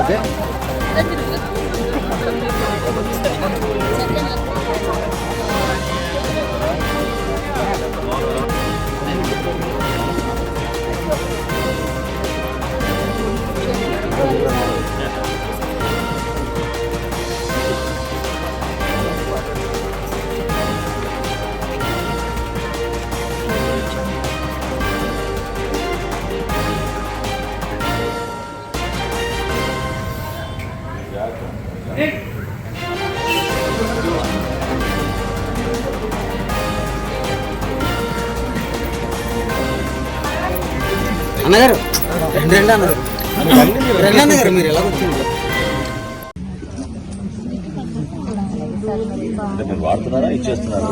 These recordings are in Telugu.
ఓకే అన్నగారు రెండు రెండు అన్నారు. రెండు అన్నగారు మీరు ఎలా వచ్చింది అంటే మీరు వాడుతున్నారా? ఇచ్చేస్తున్నారా?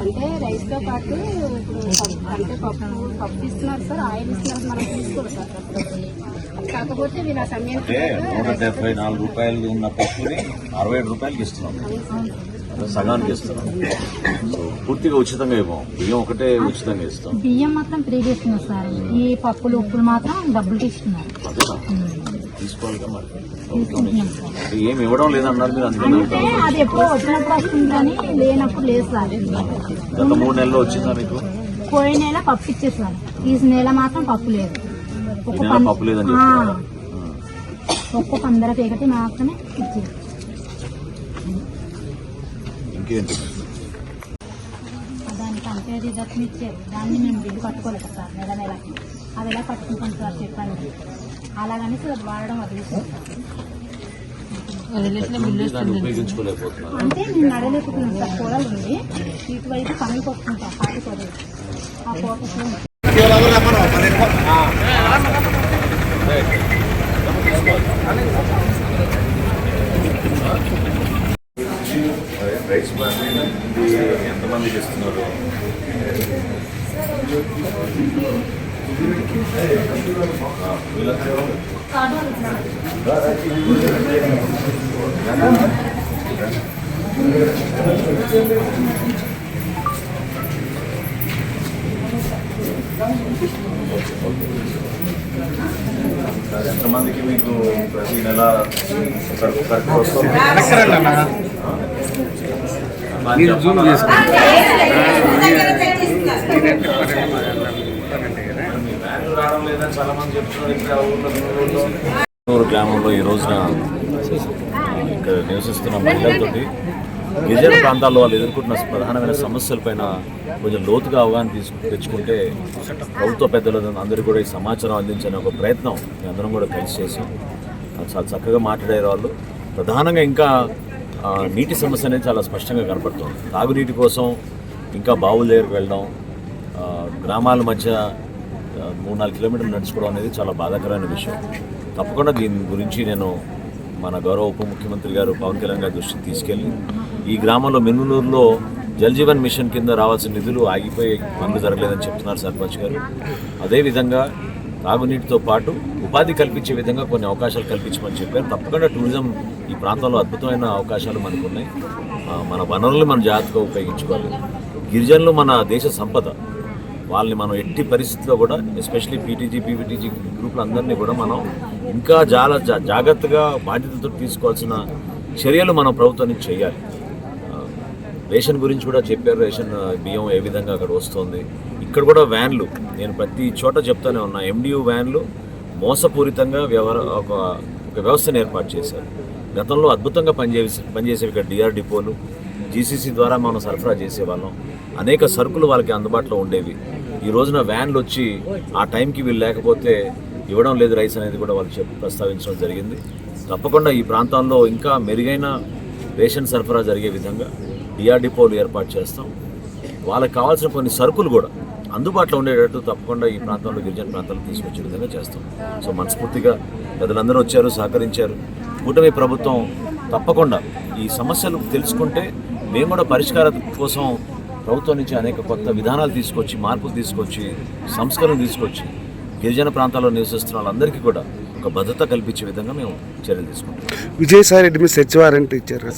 అంటే రైస్తో పాటు ఇప్పుడు అంటే పప్పు పప్పు ఇస్తున్నారు సార్ ఆయిల్ ఇస్తున్నారు మనం తీసుకోవాలి సార్ కాకపోతే వీళ్ళ సమయం అంటే నూట డెబ్బై నాలుగు రూపాయలు ఉన్న పప్పుని అరవై ఏడు రూపాయలకి ఇస్తున్నాం. సగానికి ఇస్తున్నాం. సో పూర్తిగా ఉచితంగా ఇవ్వం. బియ్యం ఒకటే ఉచితంగా ఇస్తాం. బియ్యం మాత్రం ఫ్రీ చేస్తున్నారు సార్ ఈ పప్పులు ఉప్పులు మాత్రం డబ్బులు ఇస్తున్నారు. ఏమి ఇవ్వడం లేదన్నారు మీరు అందుకని అంటే అది ఎప్పుడో వచ్చినప్పుడు వస్తుంది కానీ లేనప్పుడు లేదు సార్. గత మూడు నెలలు వచ్చిందా మీకు? పోయిన నెల పప్పు ఇచ్చేసారు. ఈ నెల మాత్రం పప్పు లేదు. పప్పు లేదని ఒక్క పందర పేకటి మాత్రమే ఇచ్చేది ఇంకేంటి? దానికి అంతే రిజర్వ్ ఇచ్చారు. దాన్ని మేము బిల్లు కట్టుకోలేదు సార్ నెల నెల. అది ఎలా కట్టుకుంటాం సార్ చెప్పండి. అలాగని సార్ వాడడం ఉపయోగించుకోలేకపోతున్నారు. అంటే నేను నడలేకపోతున్నాను సార్ కూరలు ఉంది. ఇటువైపు పనికి వస్తుంటా పాటి కూరలు ఆ ఫోటోస్ రైస్ ఎంతమందికి ఇస్తున్నారు ఎంతమందికి మీకు ప్రతి నెల వస్తుంది? మీరు జూమ్ చేసుకోండి. ఊరు గ్రామంలో ఈ రోజున ఇక్కడ నివసిస్తున్న మహిళలతోటి గిరిజన ప్రాంతాల్లో వాళ్ళు ఎదుర్కొంటున్న ప్రధానమైన సమస్యలపైన కొంచెం లోతుగా అవగాహన తీసుకు తెచ్చుకుంటే ప్రభుత్వ పెద్దలు అందరూ కూడా ఈ సమాచారం అందించని ఒక ప్రయత్నం మేము అందరం కూడా కలిసి చేసాం. చాలా చక్కగా మాట్లాడే వాళ్ళు. ప్రధానంగా ఇంకా నీటి సమస్య అనేది చాలా స్పష్టంగా కనపడుతుంది. తాగునీటి కోసం ఇంకా బావుల దగ్గరికి వెళ్ళడం గ్రామాల మధ్య మూడు నాలుగు కిలోమీటర్లు నడుచుకోవడం అనేది చాలా బాధాకరమైన విషయం. తప్పకుండా దీని గురించి నేను మన గౌరవ ఉప ముఖ్యమంత్రి గారు పవన్ కళ్యాణ్ గారి దృష్టికి తీసుకెళ్ళి ఈ గ్రామంలో మిన్నునూరులో జల్ జీవన్ మిషన్ కింద రావాల్సిన నిధులు ఆగిపోయి పనులు జరగలేదని చెప్తున్నారు సర్పంచ్ గారు. అదేవిధంగా తాగునీటితో పాటు ఉపాధి కల్పించే విధంగా కొన్ని అవకాశాలు కల్పించమని చెప్పారు. తప్పకుండా టూరిజం ఈ ప్రాంతంలో అద్భుతమైన అవకాశాలు మనకు ఉన్నాయి మన వనరులు మనం జాగ్రత్తగా ఉపయోగించుకోవాలి. గిరిజనులు మన దేశ సంపద వాళ్ళని మనం ఎట్టి పరిస్థితిలో కూడా ఎస్పెషలీ పీటీజీ పీవీటీజీ గ్రూపులు అందరినీ కూడా మనం ఇంకా చాలా జా- జాగ్రత్తగా బాధ్యతతో తీసుకోవాల్సిన చర్యలు మనం ప్రభుత్వానికి చేయాలి. రేషన్ గురించి కూడా చెప్పారు. రేషన్ బియ్యం ఏ విధంగా అక్కడ వస్తుంది. ఇక్కడ కూడా వ్యాన్లు నేను ప్రతి చోట చెప్తానే ఉన్నా ఎండియూ వ్యాన్లు మోసపూరితంగా వ్యవహార ఒక ఒక వ్యవస్థను ఏర్పాటు చేశారు. గతంలో అద్భుతంగా పనిచేసే పనిచేసేవి ఇక్కడ డిఆర్ డిపోలు జీసీసీ ద్వారా మనం సరఫరా చేసేవాళ్ళం. అనేక సరుకులు వాళ్ళకి అందుబాటులో ఉండేవి. ఈ రోజున వ్యాన్లు వచ్చి ఆ టైంకి వీళ్ళు లేకపోతే ఇవ్వడం లేదు రైస్ అనేది కూడా వాళ్ళు చెప్పి ప్రస్తావించడం జరిగింది. తప్పకుండా ఈ ప్రాంతంలో ఇంకా మెరుగైన రేషన్ సరఫరా జరిగే విధంగా డిఆర్ డిపోలు ఏర్పాటు చేస్తాం. వాళ్ళకి కావాల్సిన కొన్ని సరుకులు కూడా అందుబాటులో ఉండేటట్టు తప్పకుండా ఈ ప్రాంతంలో గిరిజన ప్రాంతాలకు తీసుకొచ్చే విధంగా చేస్తాం. సో మనస్ఫూర్తిగా ప్రజలందరూ వచ్చారు సహకరించారు. కూటమి ప్రభుత్వం తప్పకుండా ఈ సమస్యలు తెలుసుకుంటే మేము కూడా పరిష్కారం కోసం ప్రభుత్వం నుంచి అనేక కొత్త విధానాలు తీసుకొచ్చి మార్పులు తీసుకొచ్చి సంస్కరణ తీసుకొచ్చి గిరిజన ప్రాంతాల్లో నివసిస్తున్న వాళ్ళందరికీ కూడా ఒక భద్రత కల్పించే విధంగా మేము చర్యలు తీసుకుంటాం విజయసాయి రెడ్డి మీద సెర్చ్ వారెంట్ ఇచ్చారు కదా